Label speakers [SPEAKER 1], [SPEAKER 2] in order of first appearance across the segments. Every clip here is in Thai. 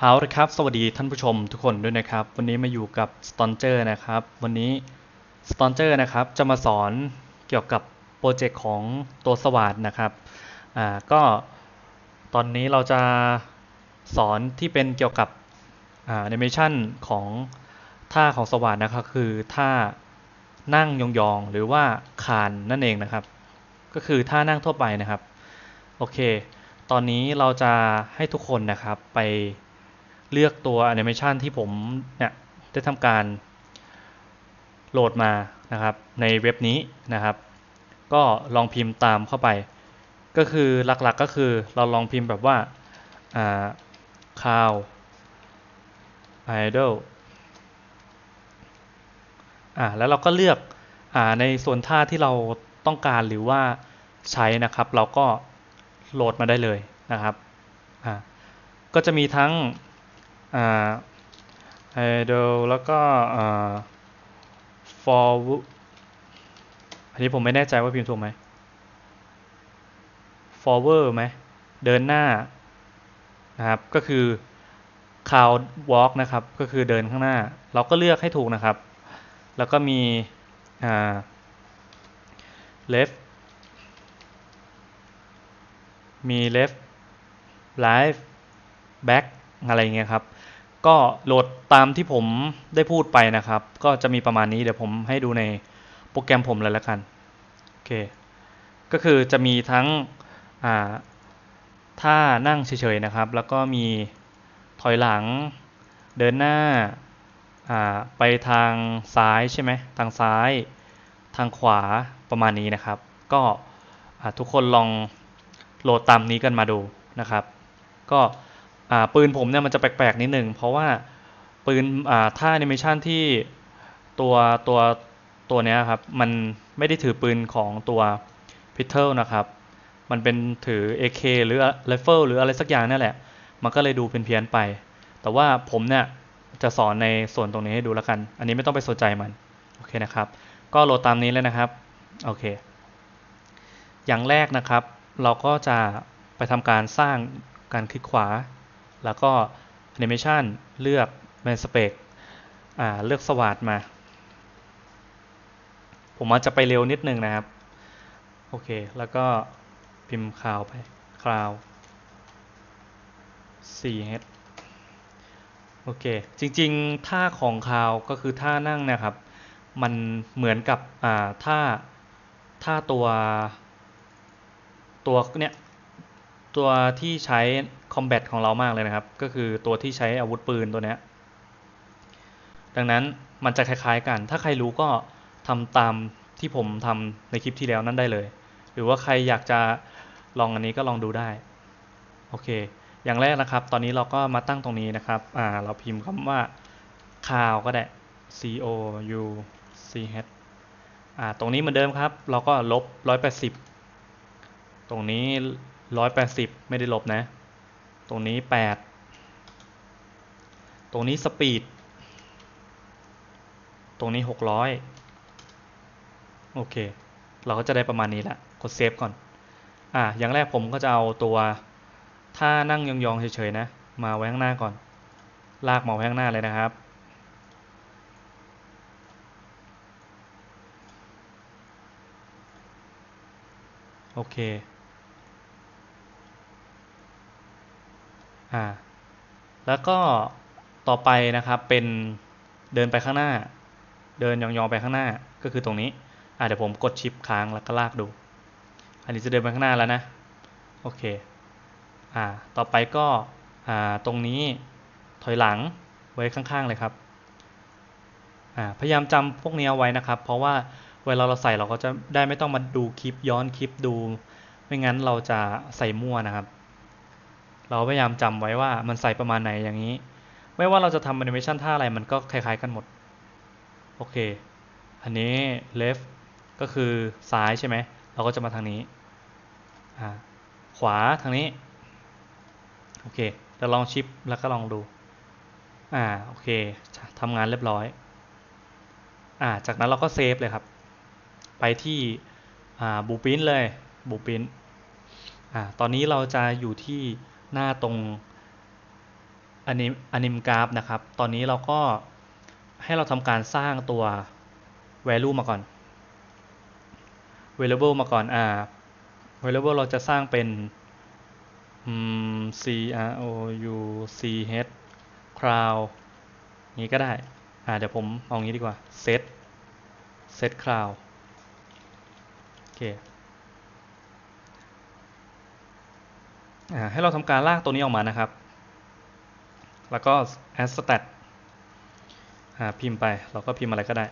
[SPEAKER 1] เอาละครับ สวัสดีท่านผู้ชมทุกคนด้วยนะครับ วันนี้มาอยู่กับ s t o n g e r นะครับ วันนี้ s t o n g e r นะครับ จะมาสอนเกี่ยวกับโปรเจกต์ของตัวสวัสดนะครับ อ่า ก็ตอนนี้เราจะสอนที่เป็นเกี่ยวกับอ่าแอนิเมชันของท่าของสวัสดนะครับ คือท่านั่งยองๆ หรือว่าคานนั่นเองนะครับ ก็คือท่านั่งทั่วไปนะครับ โอเค ตอนนี้เราจะให้ทุกคนนะครับไป เลือกตัวแอนิเมชันที่ผมเนี่ยได้ทำการโหลดมานะครับ ในเว็บนี้นะครับ ก็ลองพิมพ์ตามเข้าไป ก็คือหลักๆก็คือเราลองพิมพ์แบบว่าอ่า cow idol อ่าแล้วเราก็เลือกอ่าในส่วนท่าที่เราต้องการหรือว่าใช้นะครับ เราก็โหลดมาได้เลยนะครับอ่าก็จะมีทั้ง อ่า idol แล้วก็ forward อันนี้ผมไม่แน่ใจว่าพิมพ์ถูกไหม forward ไหม เดินหน้านะครับ ก็คือ crowd walk นะครับ ก็คือเดินข้างหน้า เราก็เลือกให้ถูกนะครับ แล้วก็มี left มี left right back อะไรเงี้ยครับ ก็โหลดตามที่ผมได้พูดไปนะครับ ก็จะมีประมาณนี้เดี๋ยวผมให้ดูในโปรแกรมผมเลยละกันโอเคก็คือจะมีทั้งท่านั่งเฉยๆนะครับ แล้วก็มีถอยหลังเดินหน้าาไปทางซ้ายใช่ไหมทางซ้าย ทางขวาประมาณนี้นะครับ ก็ทุกคนลองโหลดตามนี้กันมาดูนะครับ ก็ ปืนผมเนี่ยมันจะแปลกๆนิดหนึ่งเพราะว่าปืนอ่าแอนิเมชันที่ตัวตัวตัวเนี้ยครับมันไม่ได้ถือปืนของตัวพิทเทิลนะครับ มันเป็นถือ AK หรือ Rifle หรืออะไรสักอย่างนั่นแหละ มันก็เลยดูเพี้ยนๆไป แต่ว่าผมเนี่ยจะสอนในส่วนตรงนี้ให้ดูแล้วกัน อันนี้ไม่ต้องไปสนใจมัน โอเคนะครับ ก็โหลดตามนี้เลยนะครับ โอเค อย่างแรกนะครับ เราก็จะไปทำการสร้างการคลิกขวา แล้วก็ Animation เลือก m a n Spec อ่าเลือกสวัสดมา ผมอาจจะไปเร็วนิดนึงนะครับ โอเค แล้วก็พิมพ์คลาวไปคลาว 4h โอเค จริงๆ ท่าของคาวก็คือท่านั่งนะครับ มันเหมือนกับอ่าท่าท่าตัวตัวเนี่ยตัวที่ใช้ combat ของเรามากเลยนะครับ ก็คือตัวที่ใช้อาวุธปืนตัวเนี้ยดังนั้นมันจะคล้ายๆกัน ถ้าใครรู้ก็ทำตามที่ผมทำในคลิปที่แล้วนั่นได้เลย หรือว่าใครอยากจะลองอันนี้ก็ลองดูได้ โอเค อย่างแรกนะครับ ตอนนี้เราก็มาตั้งตรงนี้นะครับ อ่า เราพิมพ์คำว่า cow ก็ได้ c o u c h อ่า ตรงนี้เหมือนเดิมครับ เราก็ลบ 180 ตรงนี้ 180 ไม่ได้ลบนะ ตรงนี้ 8 ตรงนี้สปีด ตรงนี้ 600 โอเค เราก็จะได้ประมาณนี้แหละ กดเซฟก่อน อ่า อย่างแรกผมก็จะเอาตัว ถ้านั่งยองๆเฉยๆนะ มาไว้ข้างหน้าก่อน ลากมาไว้ข้างหน้าเลยนะครับโอเค อ่าแล้วก็ต่อไปนะครับเป็นเดินไปข้างหน้า เดินยองๆไปข้างหน้าก็คือตรงนี้อ่าเดี๋ยวผมกดชิปค้างแล้วก็ลากดู อันนี้จะเดินไปข้างหน้าแล้วนะโอเคอ่าต่อไปก็อ่าตรงนี้ถอยหลังไว้ข้างๆเลยครับอ่าพยายามจำพวกนี้เอาไว้นะครับ เพราะว่าเวลาเราใส่เราก็จะได้ไม่ต้องมาดูคลิปย้อนคลิปดู ไม่งั้นเราจะใส่มั่วนะครับ เราพยายามจำไว้ว่ามันใส่ประมาณไหนอย่างนี้ ไม่ว่าเราจะทำแอนิเมชันท่าอะไรมันก็คล้ายๆกันหมด โอเค อันนี้ left ก็คือซ้ายใช่ไหม เราก็จะมาทางนี้ ขวาทางนี้ โอเคเดี๋ยวลองชิปแล้วก็ลองดู อ่า โอเคทำงานเรียบร้อย อ่า จากนั้นเราก็เซฟเลยครับ ไปที่ อ่า บูปินเลย บูปินอ่า ตอนนี้เราจะอยู่ที่ หน้าตรงอนิมอนิมกราฟนะครับ ตอนนี้เราก็ให้เราทำการสร้างตัว value มาก่อน variable มาก่อนอ่า variable เราจะสร้างเป็น c r o u c h crowd นี้ก็ได้อ่าเดี๋ยวผมเอางี้ดีกว่า set set crowd โอเค อ่า ให้เราทำการลากตัวนี้ออกมานะครับ แล้วก็ add stat พิมพ์ไป เราก็พิมพ์อะไรก็ได้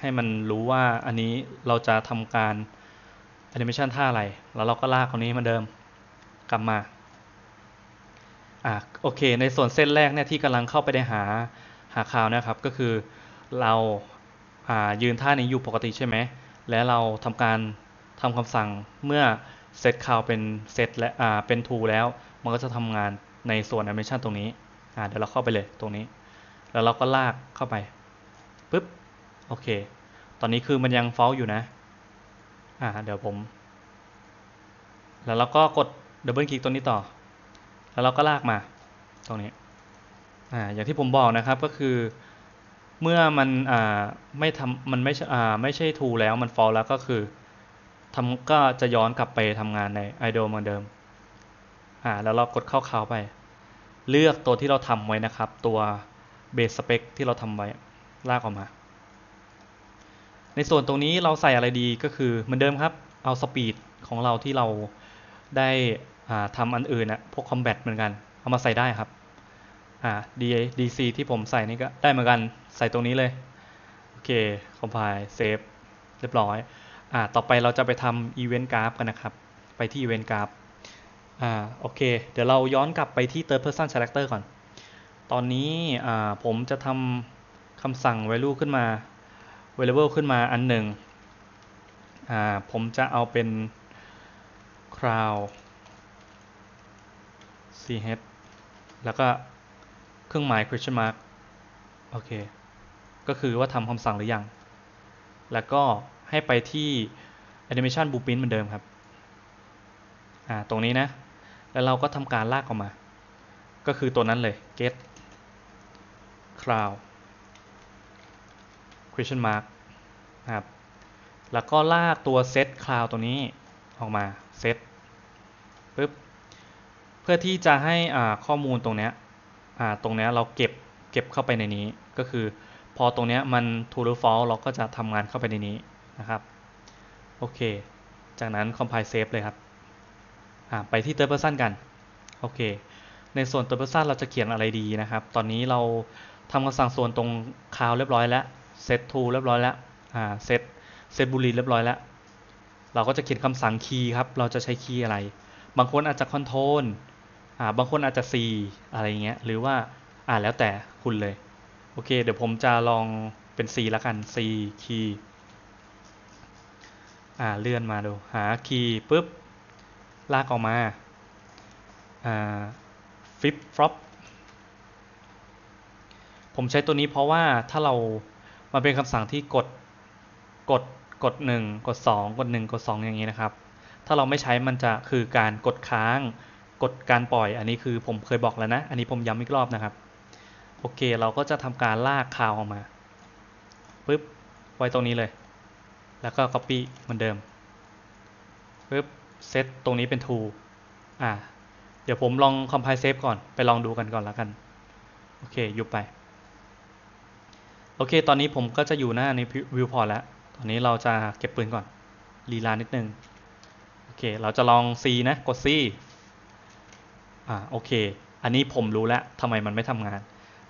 [SPEAKER 1] ให้มันรู้ว่าอันนี้เราจะทำการ animation ท่าอะไร แล้วเราก็ลากคนนี้มาเดิม กลับมา อ่าโอเค ในส่วนเส้นแรกเนี่ยที่กำลังเข้าไปในหาหาข่าวนะครับ ก็คือเราอ่ายืนท่านี้อยู่ปกติใช่ไหม และเราทำการทำคำสั่งเมื่อ เซตข่าวเป็นเซตและอ่าเป็น true แล้ว มันก็จะทำงานในส่วน animation ตรงนี้อ่าเดี๋ยวเราเข้าไปเลยตรงนี้ แล้วเราก็ลากเข้าไปปุ๊บโอเค ตอนนี้คือมันยัง false อยู่นะอ่าเดี๋ยวผม แล้วเราก็กดดับเบิลคลิกตัวนี้ต่อ แล้วเราก็ลากมาตรงนี้อ่าอย่างที่ผมบอกนะครับก็คือเมื่อมันอ่าไม่ทำมันไม่อ่าไม่ใช่ true แล้วมัน false แล้วก็คือ ทำก็จะย้อนกลับไปทำงานใน idle เหมือนเดิมอ่าแล้วเรากดเข้าเขาไป เลือกตัวที่เราทำไว้นะครับ ตัว base spec ที่เราทำไว้ลากออกมา ในส่วนตรงนี้เราใส่อะไรดีก็คือเหมือนเดิมครับ เอาสปีดของเราที่เราได้อ่าทำอันอื่นนะพวก combat เหมือนกัน เอามาใส่ได้ครับอ่า D DC ที่ผมใส่นี่ก็ได้เหมือนกันใส่ตรงนี้เลย โอเค compile save เรียบร้อย อ่าต่อไปเราจะไปทำ event graph กันนะครับ ไปที่ event graph อ่าโอเค เดี๋ยวเราย้อนกลับไปที่ third person selector ก่อน ตอนนี้อ่าผมจะทำคำสั่ง value ขึ้นมา variable ขึ้นมาอันหนึ่งอ่าผมจะเอาเป็น crowd ch แล้วก็เครื่องหมาย question mark โอเค ก็คือว่าทำคำสั่งหรือยัง แล้วก็ ให้ไปที่ animation blueprint เหมือนเดิมครับ อ่า ตรงนี้นะ แล้วเราก็ทำการลากออกมา ก็คือตัวนั้นเลย get crowd question mark นะครับ แล้วก็ลากตัว set cloud ตัวนี้ออกมา set ปึ๊บ เพื่อที่จะให้อ่าข้อมูลตรงเนี้ย อ่า ตรงเนี้ยเราเก็บ เก็บเข้าไปในนี้ ก็คือพอตรงเนี้ยมัน true หรือ false เราก็จะทำงานเข้าไปในนี้ นะครับโอเค จากนั้น compile save เลยครับอ่าไปที่ third person กันโอเคในส่วน third person เราจะเขียนอะไรดีนะครับ ตอนนี้เราทำคำสั่งส่วนตรง cloud เรียบร้อยแล้ว set to เรียบร้อยแล้วอ่า set set boolean เรียบร้อยแล้ว เราก็จะเขียนคำสั่ง key ครับ เราจะใช้คีย์อะไร บางคนอาจจะ control อ่าบางคนอาจจะ C อะไรเงี้ยหรือว่าอ่าแล้วแต่คุณเลยโอเค เดี๋ยวผมจะลองเป็น C แล้วกัน C key อ่าเลื่อนมาดูหา key ปุ๊บลากออกมาอ่า flip flop ผมใช้ตัวนี้เพราะว่าถ้าเรามันเป็นคำสั่งที่กดกดกด 1 กด 2 กด 1 กด 2 อย่างนี้นะครับ ถ้าเราไม่ใช้มันจะคือการกดค้างกดการปล่อยอันนี้คือผมเคยบอกแล้วนะ อันนี้ผมย้ำอีกรอบนะครับ โอเค เราก็จะทำการลากคาวออกมาปึ๊บไว้ตรงนี้เลย แล้วก็ copy เหมือนเดิมปึ๊บเซตตรงนี้เป็น true อ่า เดี๋ยวผมลอง compile save ก่อน ไปลองดูกันก่อนแล้วกัน โอเค ยุบไป โอเค ตอนนี้ผมก็จะอยู่หน้าใน viewport แล้ว ตอนนี้เราจะเก็บปืนก่อน รีลานิดนึง โอเค เราจะลอง C นะ กด C อ่า โอเค อันนี้ผมรู้แล้วทำไมมันไม่ทำงาน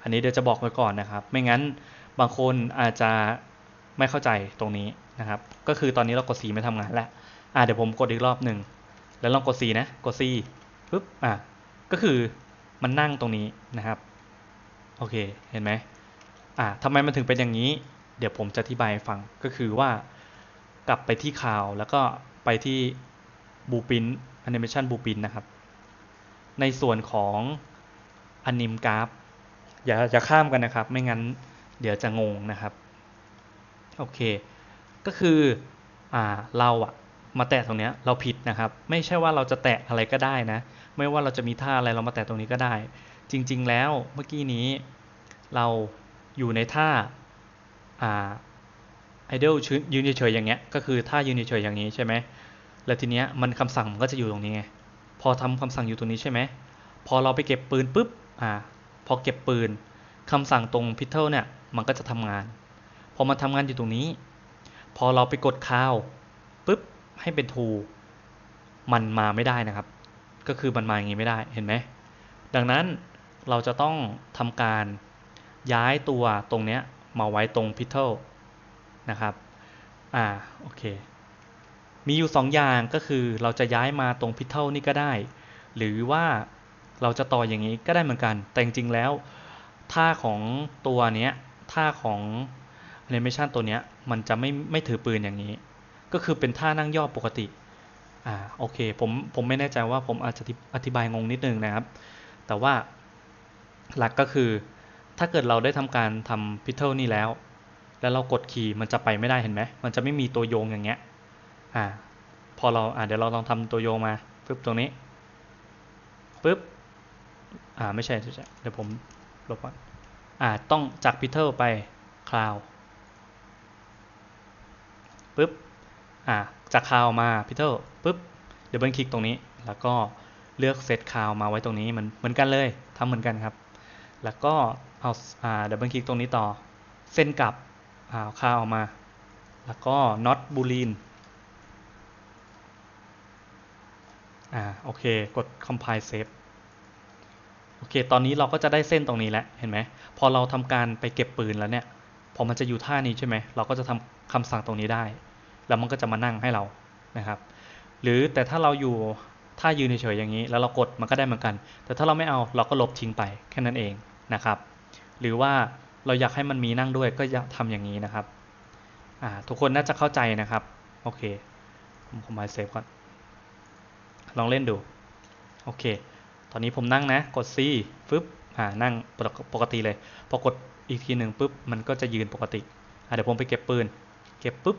[SPEAKER 1] อันนี้เดี๋ยวจะบอกไว้ก่อนนะครับ ไม่งั้นบางคนอาจจะ ไม่เข้าใจตรงนี้นะครับ ก็คือตอนนี้เรากด C ไม่ทำงานแล้วอ่าเดี๋ยวผมกดอีกรอบหนึ่งแล้วลองกด C นะ กด C ปุ๊บอ่าก็คือมันนั่งตรงนี้นะครับ โอเค เห็นไหมอ่าทำไมมันถึงเป็นอย่างนี้ เดี๋ยวผมจะอธิบายฟัง ก็คือว่ากลับไปที่ข่าวแล้วก็ไปที่บูปินแอนิเมชันบูปินนะครับ ในส่วนของอนิมกราฟอย่าอย่าข้ามกันนะครับ ไม่งั้นเดี๋ยวจะงงนะครับ โอเค ก็คืออ่าเราอะมาแตะตรงเนี้ยเราผิดนะครับ ไม่ใช่ว่าเราจะแตะอะไรก็ได้นะ ไม่ว่าเราจะมีท่าอะไรเรามาแตะตรงนี้ก็ได้ จริง ๆ แล้วเมื่อกี้นี้เราอยู่ในท่าอ่าไอดลยืนเฉยๆอย่างเงี้ยก็คือท่ายืนเฉยๆอย่างนี้ใช่ไหมแล้วทีเนี้ยมันคำสั่งมันก็จะอยู่ตรงนี้ไงพอทำคำสั่งอยู่ตรงนี้ใช่ไหมพอเราไปเก็บปืนปุ๊บอ่าพอเก็บปืนคำสั่งตรงพิทเทิลเนี่ยมันก็จะทำงาน อมันทำงานอยู่ตรงนี้ พอเราไปกดคาวปุ๊บให้เป็นทูมันมาไม่ได้นะครับ ก็คือมันมาอย่างนี้ไม่ได้เห็นไหมดังนั้นเราจะต้องทำการย้ายตัวตรงเนี้ยมาไว้ตรงพิทเทลนะครับ อ่า โอเค มีอยู่ 2 อย่างก็คือเราจะย้ายมาตรงพิทเทลนี่ก็ได้ หรือว่าเราจะต่ออย่างนี้ก็ได้เหมือนกัน แต่จริงๆแล้วท่าของตัวเนี้ยท่าของ แอนิเมชันตัวเนี้ยมันจะไม่ไม่ถือปืนอย่างนี้ ก็คือเป็นท่านั่งย่อปกติอ่าโอเคผมผมไม่แน่ใจว่าผมอาจจะอธิบายงงนิดนึงนะครับ แต่ว่าหลักก็คือ ถ้าเกิดเราได้ทำการทำพิทเทิลนี่แล้ว แล้วเรากดคีย์มันจะไปไม่ได้เห็นไหมมันจะไม่มีตัวโยงอย่างเงี้ยอ่าพอเราอ่าเดี๋ยวเราลองทำตัวโยงมาปึ๊บตรงนี้ปึ๊บอ่าไม่ใช่ไม่ใช่เดี๋ยวผมลบก่อนอ่าต้องจากพิทเทิลไปคลาว ปึ๊บอ่าจากคาวมาพิทเทิลปึ๊บเดี๋ยวเบิลคลิกตรงนี้ แล้วก็เลือกเซตคาวมาไว้ตรงนี้เหมือนเหมือนกันเลยทำเหมือนกันครับ แล้วก็เอาอ่าดับเบิลคลิกตรงนี้ต่อ เส้นกลับอ่าคาวออกมา แล้วก็ not boolean อ่าโอเคกด compile save โอเค ตอนนี้เราก็จะได้เส้นตรงนี้แล้ว เห็นไหม พอเราทำการไปเก็บปืนแล้วเนี่ย พอมันจะอยู่ท่านี้ใช่ไหม เราก็จะทำ คำสั่งตรงนี้ได้ แล้วมันก็จะมานั่งให้เรานะครับ หรือแต่ถ้าเราอยู่ท่ายืนเฉยๆอย่างนี้ แล้วเรากดมันก็ได้เหมือนกัน แต่ถ้าเราไม่เอาเราก็ลบทิ้งไปแค่นั้นเองนะครับ หรือว่าเราอยากให้มันมีนั่งด้วยก็จะทำอย่างนี้นะครับอ่าทุกคนน่าจะเข้าใจนะครับโอเคผมคอมไบเซฟก่อนลองเล่นดูโอเค ตอนนี้ผมนั่งนะ กด C ฟึบอ่านั่งปกติเลย พอกดอีกทีหนึ่งปุ๊บ มันก็จะยืนปกติอ่าเดี๋ยวผมไปเก็บปืน เก็บปุ๊บ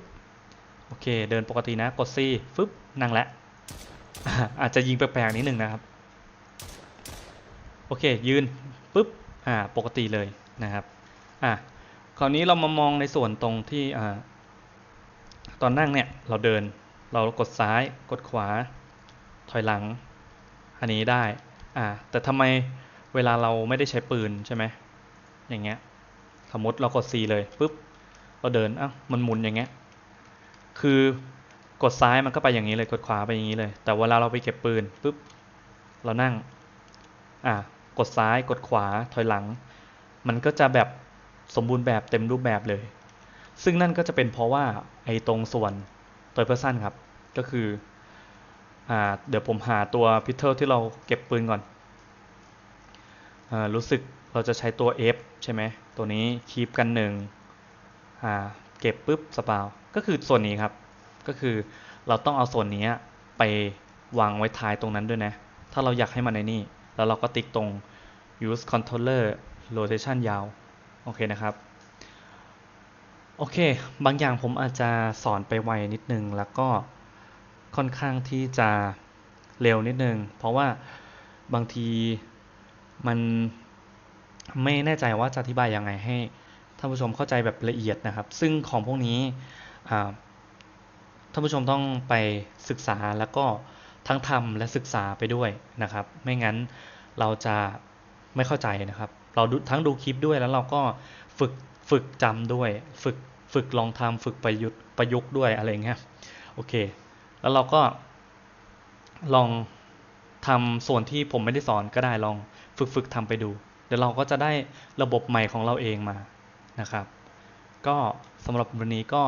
[SPEAKER 1] โอเค เดินปกตินะกด C ฟึบนั่งแล้วอาจจะยิงแปลกๆนิดนึงนะครับ โอเค ยืนปุ๊บอ่าปกติเลยนะครับอะคราวนี้เรามามองในส่วนตรงที่อ่าตอนนั่งเนี่ยเราเดินเรากดซ้ายกดขวา ถอยหลัง อันนี้ได้อ่าแต่ทำไมเวลาเราไม่ได้ใช้ปืนใช่ไหมอย่างเงี้ยสมมติเรากด C เลยปุ๊บ เราเดินอ้าวมันหมุนอย่างเงี้ย คือกดซ้ายมันก็ไปอย่างนี้เลย กดขวาไปอย่างนี้เลย แต่เวลาเราไปเก็บปืนปุ๊บ เรานั่ง อ่ากดซ้าย กดขวา ถอยหลัง มันก็จะแบบสมบูรณ์แบบเต็มรูปแบบเลย ซึ่งนั่นก็จะเป็นเพราะว่าไอ้ตรงส่วน third person ครับ ก็คือ อ่า เดี๋ยวผมหาตัวพิเทิลที่เราเก็บปืนก่อนอ่ารู้สึกเราจะใช้ตัว F ใช่ไหม ตัวนี้คีปกันหนึ่ง เก็บปุ๊บสปาวก็คือส่วนนี้ครับ ก็คือเราต้องเอาส่วนนี้ไปวางไว้ท้ายตรงนั้นด้วยนะ ถ้าเราอยากให้มันในนี่ แล้วเราก็ติ๊กตรง use controller rotation ยาว โอเคนะครับ โอเค บางอย่างผมอาจจะสอนไปไวนิดนึง แล้วก็ค่อนข้างที่จะเร็วนิดนึง เพราะว่าบางทีมันไม่แน่ใจว่าจะอธิบายยังไงให้ ท่านผู้ชมเข้าใจแบบละเอียดนะครับ ซึ่งของพวกนี้ท่านผู้ชมต้องไปศึกษาแล้วก็ทั้งทำและศึกษาไปด้วยนะครับ ไม่งั้นเราจะไม่เข้าใจนะครับ เราทั้งดูคลิปด้วยแล้วเราก็ฝึกฝึกจำด้วย ฝึกฝึกลองทำฝึกประยุกต์ประยุกต์ด้วยอะไรเงี้ยโอเค แล้วเราก็ลองทำส่วนที่ผมไม่ได้สอนก็ได้ลองฝึกฝึกทำไปดู เดี๋ยวเราก็จะได้ระบบใหม่ของเราเองมา นะครับ ก็สำหรับวันนี้ก็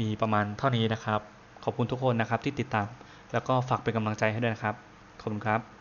[SPEAKER 1] มีประมาณเท่านี้นะครับ ขอบคุณทุกคนนะครับที่ติดตาม แล้วก็ฝากเป็นกำลังใจให้ด้วยนะครับ ขอบคุณครับ